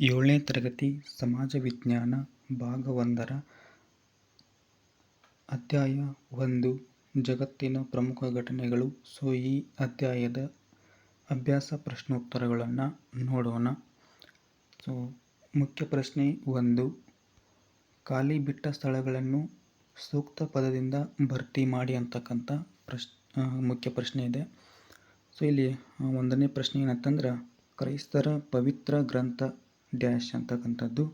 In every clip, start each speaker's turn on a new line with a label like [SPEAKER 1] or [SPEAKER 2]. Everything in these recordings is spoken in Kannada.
[SPEAKER 1] ಏಳನೇ ತರಗತಿ ಸಮಾಜ ವಿಜ್ಞಾನ ಭಾಗ ಒಂದರ ಅಧ್ಯಾಯ ಒಂದು. ಜಗತ್ತಿನ ಪ್ರಮುಖ ಘಟನೆಗಳು. ಸೊ, ಈ ಅಧ್ಯಾಯದ ಅಭ್ಯಾಸ ಪ್ರಶ್ನೋತ್ತರಗಳನ್ನು ನೋಡೋಣ. ಸೊ, ಮುಖ್ಯ ಪ್ರಶ್ನೆ ಒಂದು. ಖಾಲಿ ಬಿಟ್ಟ ಸ್ಥಳಗಳನ್ನು ಸೂಕ್ತ ಪದದಿಂದ ಭರ್ತಿ ಮಾಡಿ ಅಂತಕ್ಕಂಥ ಪ್ರಶ್ ಮುಖ್ಯ ಪ್ರಶ್ನೆ ಇದೆ. ಸೊ, ಇಲ್ಲಿ ಒಂದನೇ ಪ್ರಶ್ನೆ ಏನಂತಂದ್ರೆ, ಕ್ರೈಸ್ತರ ಪವಿತ್ರ ಗ್ರಂಥ ಡ್ಯಾಶ್ ಅಂತಕ್ಕಂಥದ್ದು.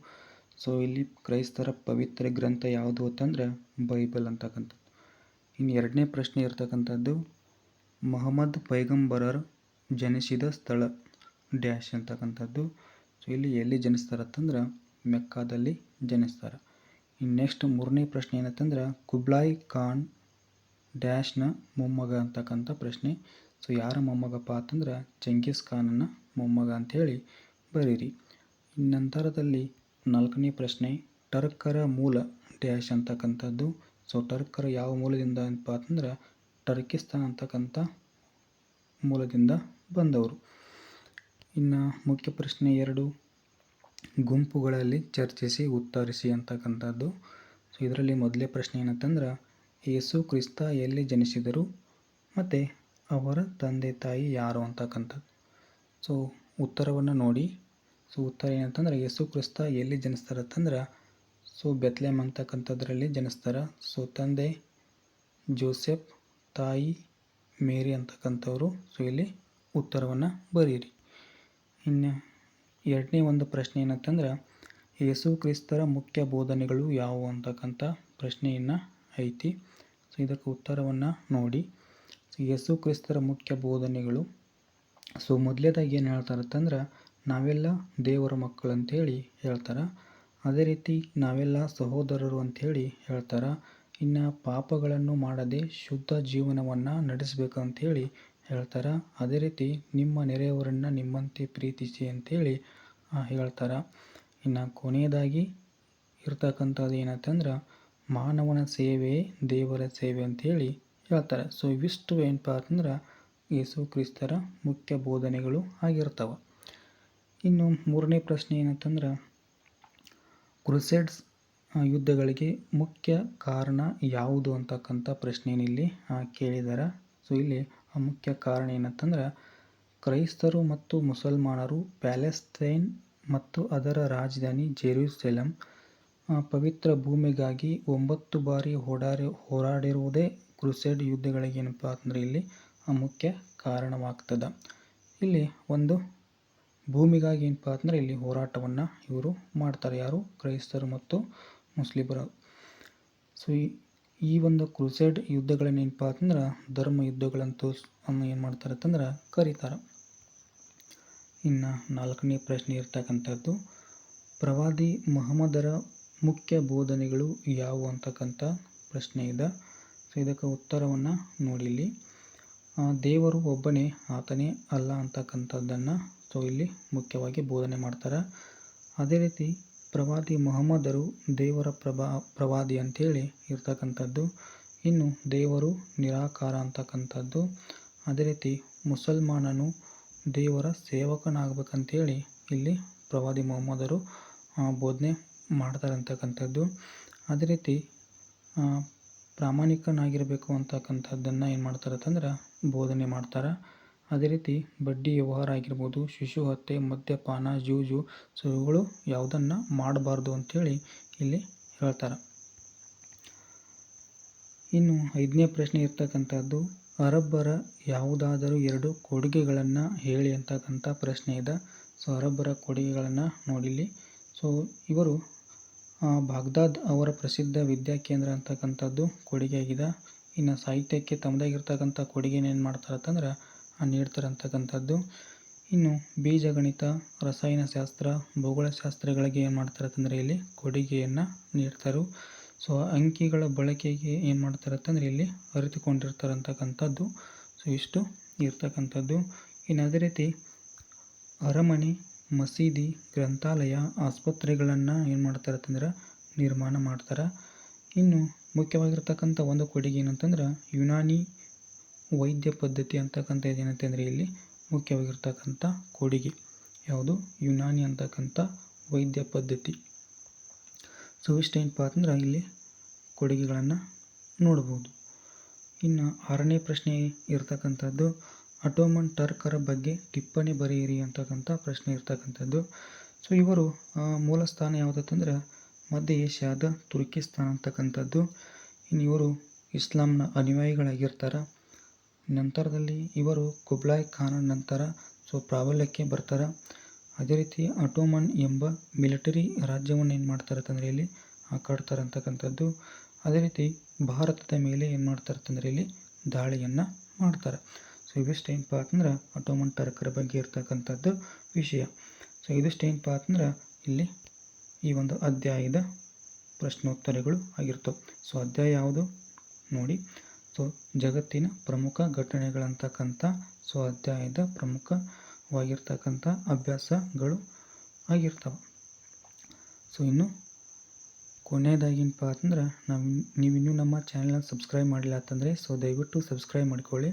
[SPEAKER 1] ಸೊ ಇಲ್ಲಿ ಕ್ರೈಸ್ತರ ಪವಿತ್ರ ಗ್ರಂಥ ಯಾವುದು ಅಂತಂದರೆ ಬೈಬಲ್ ಅಂತಕ್ಕಂಥದ್ದು. ಇನ್ನು ಎರಡನೇ ಪ್ರಶ್ನೆ ಇರ್ತಕ್ಕಂಥದ್ದು, ಮೊಹಮ್ಮದ್ ಪೈಗಂಬರರು ಜನಿಸಿದ ಸ್ಥಳ ಡ್ಯಾಶ್ ಅಂತಕ್ಕಂಥದ್ದು. ಸೊ ಇಲ್ಲಿ ಎಲ್ಲಿ ಜನಿಸ್ತಾರಂತಂದ್ರೆ ಮೆಕ್ಕಾದಲ್ಲಿ ಜನಿಸ್ತಾರೆ. ಇನ್ನು ನೆಕ್ಸ್ಟ್ ಮೂರನೇ ಪ್ರಶ್ನೆ ಏನಂತಂದ್ರೆ, ಕುಬ್ಲಾಯ್ ಖಾನ್ ಡ್ಯಾಶ್ನ ಮೊಮ್ಮಗ ಅಂತಕ್ಕಂಥ ಪ್ರಶ್ನೆ. ಸೊ ಯಾರ ಮೊಮ್ಮಗಪ್ಪ ಅಂತಂದ್ರೆ, ಚೆಂಗಿಸ್ ಖಾನನ ಮೊಮ್ಮಗ ಅಂಥೇಳಿ ಬರೀರಿ. ನಂತರದಲ್ಲಿ ನಾಲ್ಕನೇ ಪ್ರಶ್ನೆ, ಟರ್ಕರ ಮೂಲ ಡ್ಯಾಶ್ ಅಂತಕ್ಕಂಥದ್ದು. ಸೊ ಟರ್ಕರ ಯಾವ ಮೂಲದಿಂದ ಏನಪ್ಪ ಅಂತಂದ್ರೆ, ಟರ್ಕಿಸ್ತಾನ್ ಅಂತಕ್ಕಂಥ ಮೂಲದಿಂದ ಬಂದವರು. ಇನ್ನು ಮುಖ್ಯ ಪ್ರಶ್ನೆ ಎರಡು, ಗುಂಪುಗಳಲ್ಲಿ ಚರ್ಚಿಸಿ, ಉತ್ತರಿಸಿ ಅಂತಕ್ಕಂಥದ್ದು. ಸೊ ಇದರಲ್ಲಿ ಮೊದಲೇ ಪ್ರಶ್ನೆ ಏನಂತಂದ್ರೆ ಯೇಸು ಕ್ರಿಸ್ತ ಎಲ್ಲಿ ಜನಿಸಿದರು ಮತ್ತು ಅವರ ತಂದೆ ತಾಯಿ ಯಾರು ಅಂತಕ್ಕಂಥದ್ದು. ಸೊ ಉತ್ತರವನ್ನು ನೋಡಿ. ಸೊ ಉತ್ತರ ಏನಂತಂದ್ರೆ ಯೇಸು ಕ್ರಿಸ್ತ ಎಲ್ಲಿ ಜನಿಸ್ತಾರಂತಂದ್ರೆ ಸೊ ಬೆತ್ಲೆಮ್ ಅಂತಕ್ಕಂಥದ್ರಲ್ಲಿ ಜನಿಸ್ತಾರೆ. ಸೊ ತಂದೆ ಜೋಸೆಫ್, ತಾಯಿ ಮೇರಿ ಅಂತಕ್ಕಂಥವ್ರು. ಸೊ ಇಲ್ಲಿ ಉತ್ತರವನ್ನು ಬರೀರಿ. ಇನ್ನು ಎರಡನೇ ಒಂದು ಪ್ರಶ್ನೆ ಏನಂತಂದ್ರೆ, ಯೇಸು ಕ್ರಿಸ್ತರ ಮುಖ್ಯ ಬೋಧನೆಗಳು ಯಾವುವು ಅಂತಕ್ಕಂಥ ಪ್ರಶ್ನೆಯನ್ನು ಐತಿ. ಸೊ ಇದಕ್ಕೆ ಉತ್ತರವನ್ನು ನೋಡಿ. ಯೇಸು ಕ್ರಿಸ್ತರ ಮುಖ್ಯ ಬೋಧನೆಗಳು. ಸೊ ಮೊದಲೇದಾಗಿ ಏನು ಹೇಳ್ತಾರಂತಂದ್ರೆ ನಾವೆಲ್ಲ ದೇವರ ಮಕ್ಕಳು ಅಂಥೇಳಿ ಹೇಳ್ತಾರೆ. ಅದೇ ರೀತಿ ನಾವೆಲ್ಲ ಸಹೋದರರು ಅಂಥೇಳಿ ಹೇಳ್ತಾರೆ. ಇನ್ನು ಪಾಪಗಳನ್ನು ಮಾಡದೆ ಶುದ್ಧ ಜೀವನವನ್ನು ನಡೆಸಬೇಕು ಅಂಥೇಳಿ ಹೇಳ್ತಾರೆ. ಅದೇ ರೀತಿ ನಿಮ್ಮ ನೆರೆಯವರನ್ನು ನಿಮ್ಮಂತೆ ಪ್ರೀತಿಸಿ ಅಂಥೇಳಿ ಹೇಳ್ತಾರೆ. ಇನ್ನು ಕೊನೆಯದಾಗಿ ಇರ್ತಕ್ಕಂಥದ್ದು ಏನಂತಂದ್ರೆ, ಮಾನವನ ಸೇವೆ ದೇವರ ಸೇವೆ ಅಂಥೇಳಿ ಹೇಳ್ತಾರೆ. ಸೊ ಇವಿಷ್ಟು ಏನಪ್ಪ ಅಂತಂದ್ರೆ, ಯೇಸು ಕ್ರಿಸ್ತರ ಮುಖ್ಯ ಬೋಧನೆಗಳು ಆಗಿರ್ತವೆ. ಇನ್ನು ಮೂರನೇ ಪ್ರಶ್ನೆ ಏನಂತಂದ್ರೆ, ಕ್ರುಸೆಡ್ಸ್ ಯುದ್ಧಗಳಿಗೆ ಮುಖ್ಯ ಕಾರಣ ಯಾವುದು ಅಂತಕ್ಕಂಥ ಪ್ರಶ್ನೆಯಲ್ಲಿ ಕೇಳಿದ್ದಾರೆ. ಸೊ ಇಲ್ಲಿ ಮುಖ್ಯ ಕಾರಣ ಏನಂತಂದ್ರೆ, ಕ್ರೈಸ್ತರು ಮತ್ತು ಮುಸಲ್ಮಾನರು ಪ್ಯಾಲೆಸ್ತೈನ್ ಮತ್ತು ಅದರ ರಾಜಧಾನಿ ಜೆರೂಸೆಲಂ ಪವಿತ್ರ ಭೂಮಿಗಾಗಿ ಒಂಬತ್ತು ಬಾರಿ ಹೋರಾಡಿ ಹೋರಾಡಿರುವುದೇ ಕ್ರುಸೆಡ್ ಯುದ್ಧಗಳಿಗೆ ಏನಪ್ಪ ಅಂದರೆ ಇಲ್ಲಿ ಮುಖ್ಯ ಕಾರಣವಾಗ್ತದೆ. ಇಲ್ಲಿ ಒಂದು ಭೂಮಿಗಾಗಿ ಏನಪ್ಪ ಅಂದರೆ ಇಲ್ಲಿ ಹೋರಾಟವನ್ನು ಇವರು ಮಾಡ್ತಾರೆ. ಯಾರು? ಕ್ರೈಸ್ತರು ಮತ್ತು ಮುಸ್ಲಿಮರು. ಸೊ ಈ ಒಂದು ಕ್ರೂಸೈಡ್ ಯುದ್ಧಗಳನ್ನ ಏನಪ್ಪ ಅಂತಂದ್ರೆ ಧರ್ಮ ಯುದ್ಧಗಳಂತೂ ಅನ್ನು ಏನು ಮಾಡ್ತಾರೆ ಅಂತಂದ್ರೆ ಕರೀತಾರೆ. ಇನ್ನು ನಾಲ್ಕನೇ ಪ್ರಶ್ನೆ ಇರ್ತಕ್ಕಂಥದ್ದು, ಪ್ರವಾದಿ ಮಹಮ್ಮದರ ಮುಖ್ಯ ಬೋಧನೆಗಳು ಯಾವುವು ಅಂತಕ್ಕಂಥ ಪ್ರಶ್ನೆ ಇದೆ. ಸೊ ಇದಕ್ಕೆ ಉತ್ತರವನ್ನು ನೋಡಿ ಇಲ್ಲಿ ದೇವರು ಒಬ್ಬನೇ, ಆತನೇ ಅಲ್ಲ ಅಂತಕ್ಕಂಥದ್ದನ್ನು ಸೊ ಇಲ್ಲಿ ಮುಖ್ಯವಾಗಿ ಬೋಧನೆ ಮಾಡ್ತಾರೆ. ಅದೇ ರೀತಿ ಪ್ರವಾದಿ ಮೊಹಮ್ಮದರು ದೇವರ ಪ್ರಭಾ, ಪ್ರವಾದಿ ಅಂತೇಳಿ ಇರ್ತಕ್ಕಂಥದ್ದು. ಇನ್ನು ದೇವರು ನಿರಾಕಾರ ಅಂತಕ್ಕಂಥದ್ದು. ಅದೇ ರೀತಿ ಮುಸಲ್ಮಾನನು ದೇವರ ಸೇವಕನಾಗಬೇಕಂತೇಳಿ ಇಲ್ಲಿ ಪ್ರವಾದಿ ಮೊಹಮ್ಮದರು ಬೋಧನೆ ಮಾಡ್ತಾರೆ ಅಂತಕ್ಕಂಥದ್ದು. ಅದೇ ರೀತಿ ಪ್ರಾಮಾಣಿಕನಾಗಿರಬೇಕು ಅಂತಕ್ಕಂಥದ್ದನ್ನು ಏನು ಮಾಡ್ತಾರೆ ಅಂತಂದ್ರೆ ಬೋಧನೆ ಮಾಡ್ತಾರೆ. ಅದೇ ರೀತಿ ಬಡ್ಡಿ ವ್ಯವಹಾರ ಆಗಿರ್ಬೋದು, ಶಿಶು ಹತ್ಯೆ, ಮದ್ಯಪಾನ, ಜೂಜು ಸೊ ಇವುಗಳು ಯಾವುದನ್ನು ಮಾಡಬಾರ್ದು ಅಂಥೇಳಿ ಇಲ್ಲಿ ಹೇಳ್ತಾರೆ. ಇನ್ನು ಐದನೇ ಪ್ರಶ್ನೆ ಇರ್ತಕ್ಕಂಥದ್ದು, ಅರಬ್ಬರ ಯಾವುದಾದರೂ ಎರಡು ಕೊಡುಗೆಗಳನ್ನು ಹೇಳಿ ಅಂತಕ್ಕಂಥ ಪ್ರಶ್ನೆ ಇದೆ. ಸೊ ಅರಬ್ಬರ ಕೊಡುಗೆಗಳನ್ನು ನೋಡಿಲಿ ಸೊ ಇವರು ಬಾಗ್ದಾದ್ ಅವರ ಪ್ರಸಿದ್ಧ ವಿದ್ಯಾಕೇಂದ್ರ ಅಂತಕ್ಕಂಥದ್ದು ಕೊಡುಗೆಯಾಗಿದೆ ಇನ್ನು ಸಾಹಿತ್ಯಕ್ಕೆ ತಮ್ಮದಾಗಿರ್ತಕ್ಕಂಥ ಕೊಡುಗೆನ ಏನು ಮಾಡ್ತಾರೆ ಅಂತಂದ್ರೆ ನೀಡ್ತಾರೆ ಅಂತಕ್ಕಂಥದ್ದು ಇನ್ನು ಬೀಜಗಣಿತ ರಸಾಯನಶಾಸ್ತ್ರ ಭೂಗೋಳಶಾಸ್ತ್ರಗಳಿಗೆ ಏನು ಮಾಡ್ತಾರೆ ಅಂತಂದರೆ ಇಲ್ಲಿ ಕೊಡುಗೆಯನ್ನು ನೀಡ್ತಾರೆ. ಸೊ ಅಂಕಿಗಳ ಬಳಕೆಗೆ ಏನು ಮಾಡ್ತಾರೆ ಅಂತಂದರೆ ಇಲ್ಲಿ ಅರಿತುಕೊಂಡಿರ್ತಾರಂತಕ್ಕಂಥದ್ದು ಸೊ ಇಷ್ಟು ಇರ್ತಕ್ಕಂಥದ್ದು. ಇನ್ನು ಅದೇ ರೀತಿ ಅರಮನೆ, ಮಸೀದಿ, ಗ್ರಂಥಾಲಯ, ಆಸ್ಪತ್ರೆಗಳನ್ನು ಏನು ಮಾಡ್ತಾರೆ ಅಂತಂದ್ರೆ ನಿರ್ಮಾಣ ಮಾಡ್ತಾರೆ. ಇನ್ನು ಮುಖ್ಯವಾಗಿರ್ತಕ್ಕಂಥ ಒಂದು ಕೊಡುಗೆ ಏನಂತಂದ್ರೆ ಯುನಾನಿ ವೈದ್ಯ ಪದ್ಧತಿ ಅಂತಕ್ಕಂಥದ್ದು ಏನಂತಂದರೆ ಇಲ್ಲಿ ಮುಖ್ಯವಾಗಿರ್ತಕ್ಕಂಥ ಕೊಡುಗೆ. ಯಾವುದು? ಯುನಾನಿ ಅಂತಕ್ಕಂಥ ವೈದ್ಯ ಪದ್ಧತಿ. ಸೊ ಇಷ್ಟೇನಪ್ಪ ಅಂತಂದ್ರೆ ಇಲ್ಲಿ ಕೊಡುಗೆಗಳನ್ನು ನೋಡ್ಬೋದು. ಇನ್ನು ಆರನೇ ಪ್ರಶ್ನೆ ಇರ್ತಕ್ಕಂಥದ್ದು, ಅಟೋಮನ್ ಟರ್ಕರ ಬಗ್ಗೆ ಟಿಪ್ಪಣಿ ಬರೆಯಿರಿ ಅಂತಕ್ಕಂಥ ಪ್ರಶ್ನೆ ಇರ್ತಕ್ಕಂಥದ್ದು. ಸೊ ಇವರು ಮೂಲ ಸ್ಥಾನ ಯಾವುದಂತಂದ್ರೆ ಮಧ್ಯ ಏಷ್ಯಾದ ತುರ್ಕಿಸ್ತಾನ್ ಅಂತಕ್ಕಂಥದ್ದು. ಇನ್ನು ಇವರು ಇಸ್ಲಾಂನ ಅನುಯಾಯಿಗಳಾಗಿರ್ತಾರೆ. ನಂತರದಲ್ಲಿ ಇವರು ಕುಬ್ಲಾಯ್ ಖಾನ್ ನಂತರ ಸೊ ಪ್ರಾಬಲ್ಯಕ್ಕೆ ಬರ್ತಾರೆ. ಅದೇ ರೀತಿ ಅಟೋಮನ್ ಎಂಬ ಮಿಲಿಟರಿ ರಾಜ್ಯವನ್ನು ಏನು ಮಾಡ್ತಾರೆ ಅಂತಂದರೆ ಇಲ್ಲಿ ಹಾಕಾಡ್ತಾರೆ ಅಂತಕ್ಕಂಥದ್ದು. ಅದೇ ರೀತಿ ಭಾರತದ ಮೇಲೆ ಏನು ಮಾಡ್ತಾರೆ ಅಂತಂದರೆ ಇಲ್ಲಿ ದಾಳಿಯನ್ನು ಮಾಡ್ತಾರೆ. ಸೊ ಇವಿಷ್ಟು ಏನಪ್ಪ ಅಂತಂದ್ರೆ ಅಟೋಮನ್ ಟರ್ಕರ ಬಗ್ಗೆ ಇರ್ತಕ್ಕಂಥದ್ದು ವಿಷಯ. ಸೊ ಇದಿಷ್ಟು ಏನಪ್ಪ ಅಂತಂದ್ರೆ ಇಲ್ಲಿ ಈ ಒಂದು ಅಧ್ಯಾಯದ ಪ್ರಶ್ನೋತ್ತರಗಳು ಆಗಿರ್ತವೆ. ಸೊ, ಅಧ್ಯಾಯ ಯಾವುದು? ನೋಡಿ. ಸೊ, ಜಗತ್ತಿನ ಪ್ರಮುಖ ಘಟನೆಗಳಂತಕ್ಕಂಥ, ಸೊ, ಅಧ್ಯಾಯದ ಪ್ರಮುಖವಾಗಿರ್ತಕ್ಕಂಥ ಅಭ್ಯಾಸಗಳು ಆಗಿರ್ತವೆ. ಸೊ, ಇನ್ನು ಕೊನೆಯದಾಗಿನಪ್ಪ ಅಂತಂದ್ರೆ ನೀವು ಇನ್ನೂ ನಮ್ಮ ಚಾನಲ್ನ ಸಬ್ಸ್ಕ್ರೈಬ್ ಮಾಡಿಲ್ಲ ಅಂತಂದರೆ, ಸೊ, ದಯವಿಟ್ಟು ಸಬ್ಸ್ಕ್ರೈಬ್ ಮಾಡ್ಕೊಳ್ಳಿ.